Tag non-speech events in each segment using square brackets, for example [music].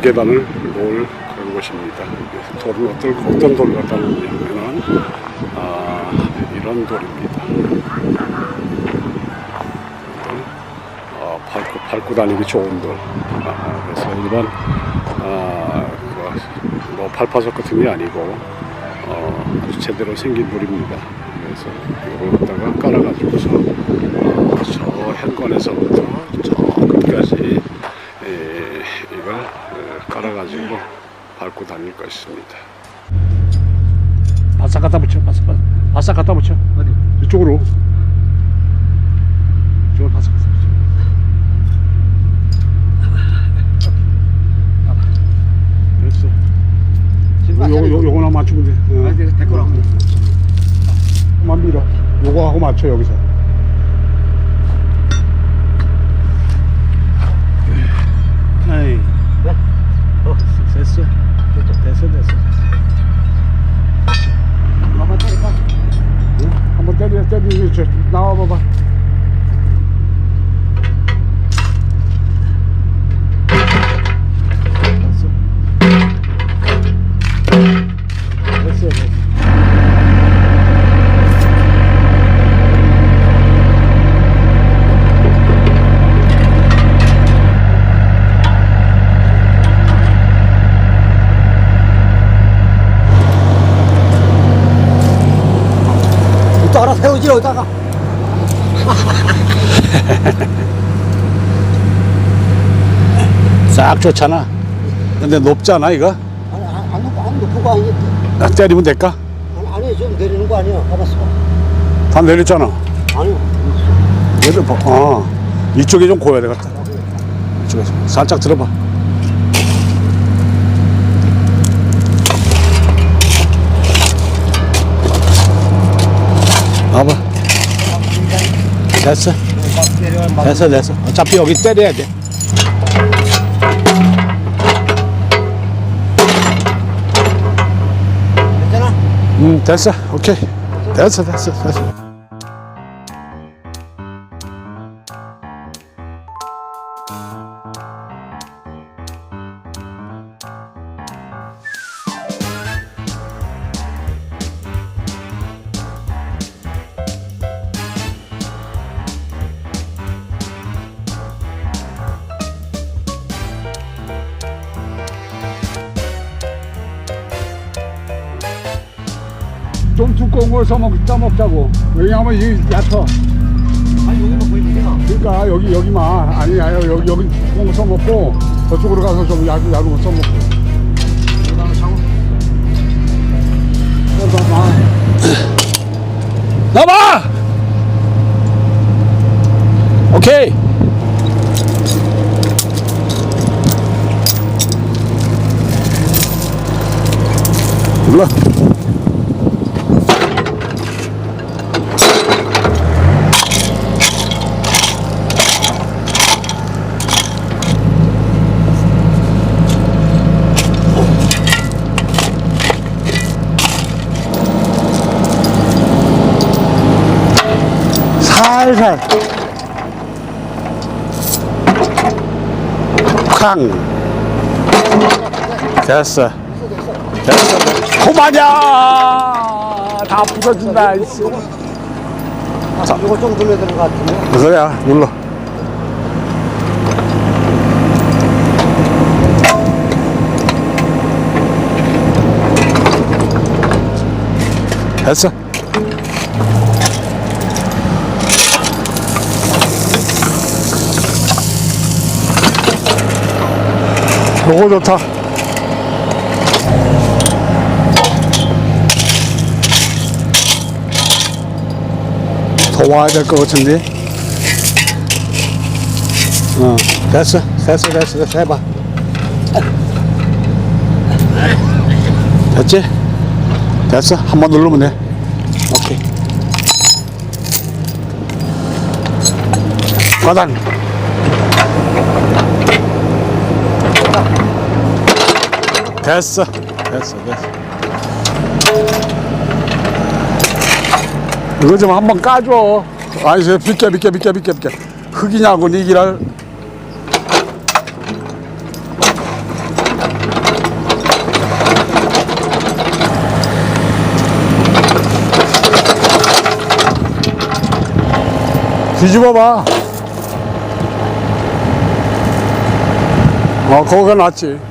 돌계단을 놓을 그런 곳입니다. 돌은 어떤, 어떤 돌 갖다 놓냐면은 아, 이런 돌입니다. 어, 밟고, 밟고 다니기 좋은 돌. 아, 그래서 일반 아, 그, 뭐 발파석 같은 게 아니고 어, 아주 제대로 생긴 돌입니다. 그래서 이걸 갖다가 깔아가지고서 어, 저 현관에서부터 저 끝까지 어, 깔아가지고 밟고 다닐 것입니다. 바싹 갖다 붙여, 바싹, 바싹, 바싹 갖다 붙여. 어디? 이쪽으로. 이쪽으로 바싹 갖다 붙여. 됐어. 요, 요, 요, 요거나 맞추면 돼. 어. 데코라고. 만 밀어. 요거 하고 맞춰 여기서. 아이. 어, 됐어. 됐어, 됐어. 한번 때릴까? 응? 한번 때려, 때리고 저 나와 봐봐. 됐어. 됐어, 됐어. 또 알아 세우지 여기다가. [laughs] 싹 좋잖아. 근데 높잖아, 이거. 아니 안, 안 높고 안거 아니지? 아, 때리면 될까? 아니, 아니 좀 내리는 거 아니야? 가봤어. 다 내렸잖아. 아니요. 얘도 봐. 어. 이쪽이 좀 고야 되겠다. 이쪽에서. 살짝 들어봐. 봐봐. 됐어. 됐어, 됐어. 어차피 여기 때려야 돼. 괜찮아? 음, 됐어. 오케이. 됐어, 됐어, 됐어. 걸 써먹, 써먹자고. 왜냐하면 이게 얕아. 아니 여기만 보이면 되나? 그러니까 여기, 여기만. 아니, 아니, 여기, 여기 두꺼운 거 써먹고, 저쪽으로 가서 좀 얇은, 얇은 거 써먹고. 여기다가 장어. 나봐! 오케이. 몰라. 살살. 쾅. 됐어. 됐어. 그만이야. 다 부서진다. 이씨. 자, 이거 좀 돌려야 되는 거 같은데. 그거야. 눌러. 됐어. 요거 좋다. 더 와야 될 것 같은데. 어, 됐어. 됐어, 됐어, 됐어. 해봐. 됐지? 됐어. 한 번 누르면 돼. 오케이. 과단. 됐어. 됐어 됐어. 이거 좀 한번 까줘. 아니 저 비켜 비켜 비켜 비켜 비켜. 흙이냐고 네 니기랄 뒤집어봐. 어 그거가 낫지.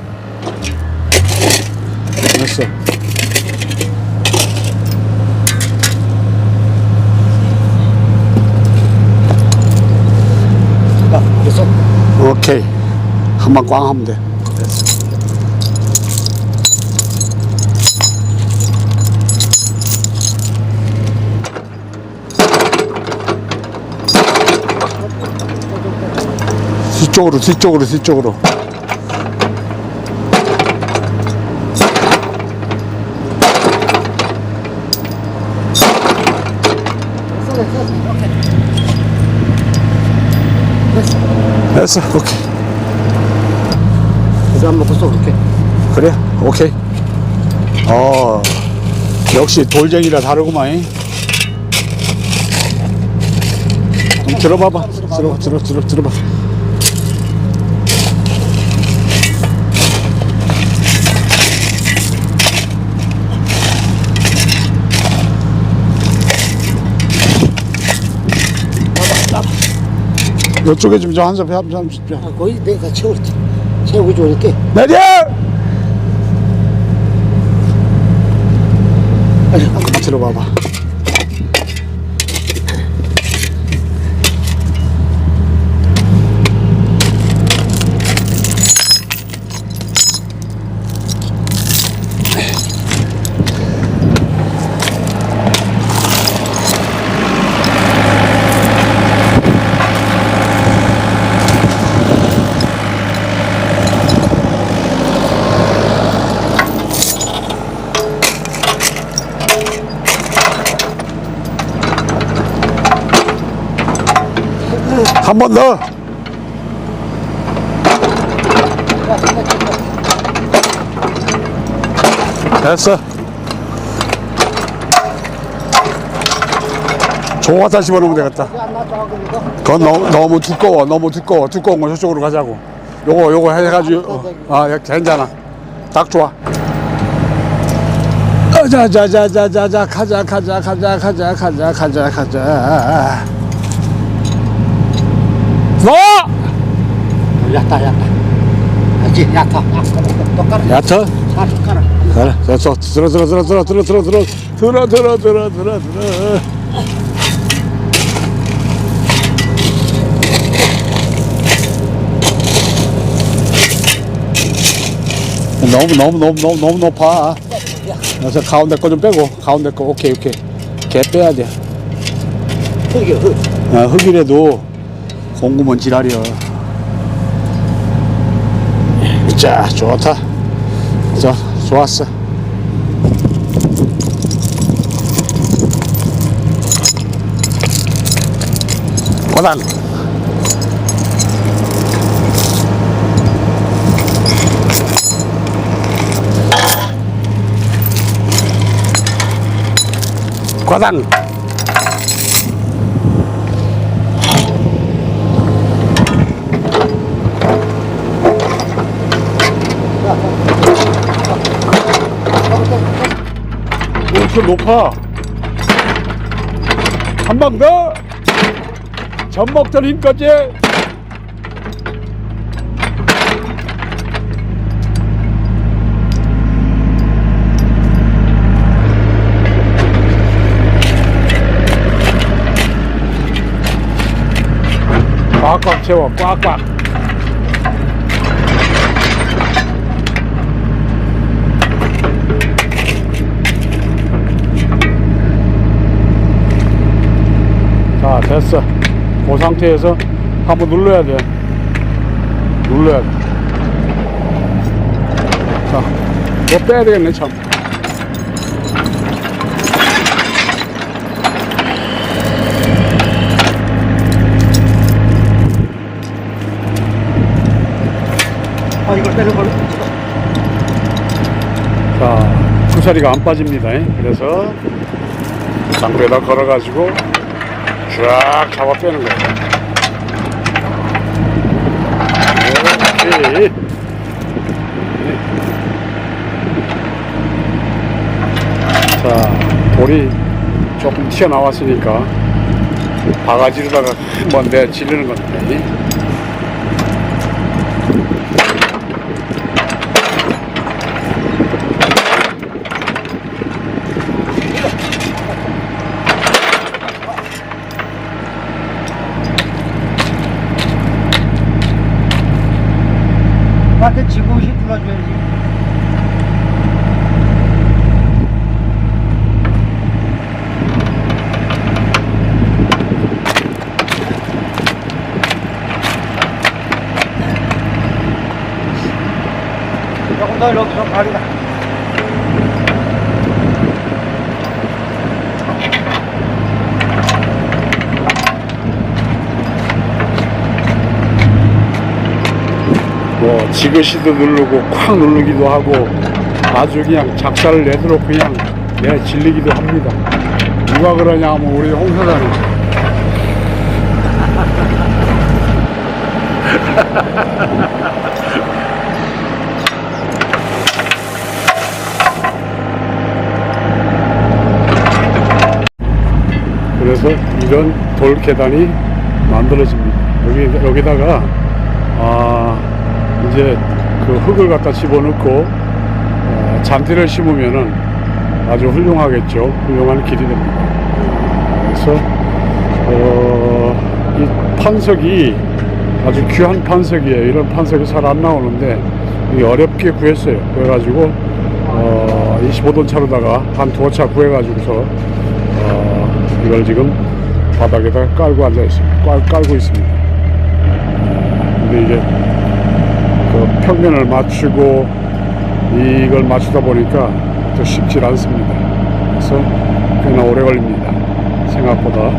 됐어. 야, 됐어. 오케이. 한 번 꽝 하면 돼. 뒤쪽으로, 뒤쪽으로, 뒤쪽으로. 됐어, 오케이. 그래 안 먹고 써 그렇게. 그래? 오케이. 어, 역시 돌쟁이라 다르구만. 좀 들어봐봐. 들어, 들어, 들어, 들어봐. 이쪽에 좀 저 한점 한 점, 좀. 아, 거의 내가 채우지. 채우고 좋으니까. 내려! 아니, 한 번. 들어봐봐. 한 번 더. 됐어. 종화타 집어넣으면 되겠다. 그건 너무, 너무 두꺼워. 너무 두꺼워. 두꺼운 거 저쪽으로 가자고. 요거, 요거 해가지고. 아, 야, 괜찮아. 딱 좋아. 어, 자, 자, 자, 자, 자, 자, 가자, 가자, 가자, 가자, 가자, 가자, 가자. 너! 얕다, 얕다. 알지? 얕다. 똑바로. 얕어? 살짝 깔아. 그래, 됐어. 들어, 들어, 들어, 들어, 들어, 들어, 들어, 들어, 들어, 들어, 들어, 들어. 너무, 너무, 너무, 너무, 너무 높아. 그래서 가운데 거 좀 빼고, 가운데 거, 오케이, 오케이. 개 빼야 돼. 흙이 흙. 아, 흙이라도 공구먼 지랄이야. 자, 좋다. 자, 좋았어. 고단. 과단. 이렇게 높아. 한 방 더. 젖 먹던 힘까지. 꽉꽉 채워, 꽉꽉. 됐어 그 상태에서 한번 눌러야 돼 눌러야 돼자뭐 빼야 되겠네 참 아, 이걸 빼는 걸로? 자, 구사리가 안 빠집니다. 그래서 장구에다 걸어가지고 쫙 잡아 빼는 거예요. 오케이. 자, 돌이 조금 튀어나왔으니까 바가지로다가 한번 내 지르는 건데. 나한테 지그시 불러줘야지. 조금 더 여기서 가리라. 뭐 지그시도 누르고 콱 누르기도 하고 아주 그냥 작사를 내도록 그냥 내 질리기도 합니다. 누가 그러냐 하면 우리 홍 사장님. [laughs] 그래서 이런 돌 계단이 만들어집니다. 여기 여기다가 아 이제 그 흙을 갖다 집어넣고 어, 잔디를 심으면은 아주 훌륭하겠죠. 훌륭한 길이 됩니다. 그래서 어, 이 판석이 아주 귀한 판석이에요. 이런 판석이 잘 안 나오는데 이 어렵게 구했어요. 그래가지고 어, 25돈 차로다가 한 두어 차 구해가지고서 어, 이걸 지금 바닥에다 깔고 앉아 있습니다. 깔, 깔고 있습니다. 어, 근데 이게 그 평면을 맞추고 이걸 맞추다 보니까 또 쉽지 않습니다. 그래서 꽤나 오래 걸립니다. 생각보다.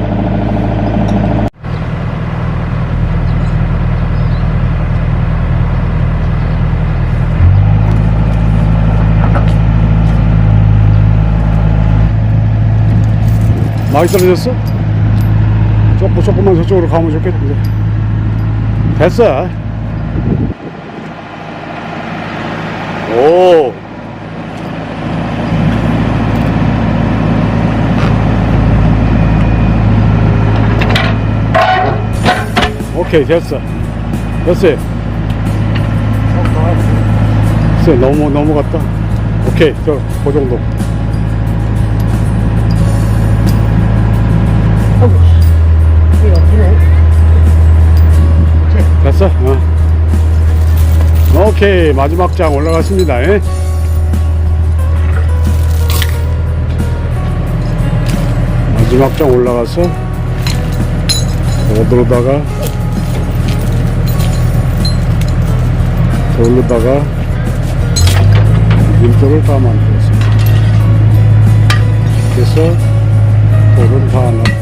많이 떨어졌어? 조금, 조금만 저쪽으로 가면 좋겠는데. 됐어. 오. 오케이, 됐어. 됐어요. 됐어요. 너무, 넘어갔다. 오케이, 저, 그 정도. 오케이 마지막 장 올라갔습니다 예. 마지막 장 올라가서 어디로다가 돌로다가 밀도를 다 만들었습니다 그래서 돌은 다 넣고